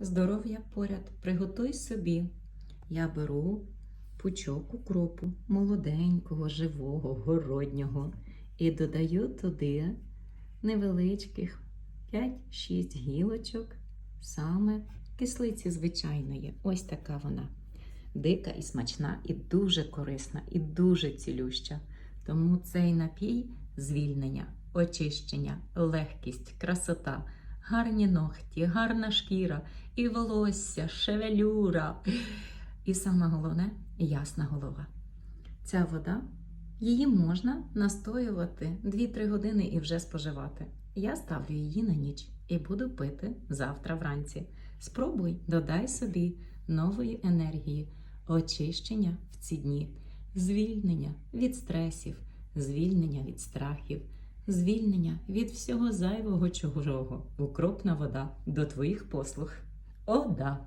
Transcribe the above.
здоров'я поряд, приготуй собі. Я беру пучок укропу молоденького, живого, городнього і додаю туди невеличких 5-6 гілочок, саме кислиці звичайної. Ось така вона. Дика і смачна, і дуже корисна, і дуже цілюща. Тому цей напій звільнення, очищення, легкість, красота, гарні ногті, гарна шкіра, і волосся, шевелюра. І саме головне ясна голова. Ця вода, її можна настоювати 2-3 години і вже споживати. Я ставлю її на ніч і буду пити завтра вранці. Спробуй, додай собі нової енергії, очищення в ці дні, звільнення від стресів, звільнення від страхів, звільнення від всього зайвого чужого. Укропна вода до твоїх послуг. О, да!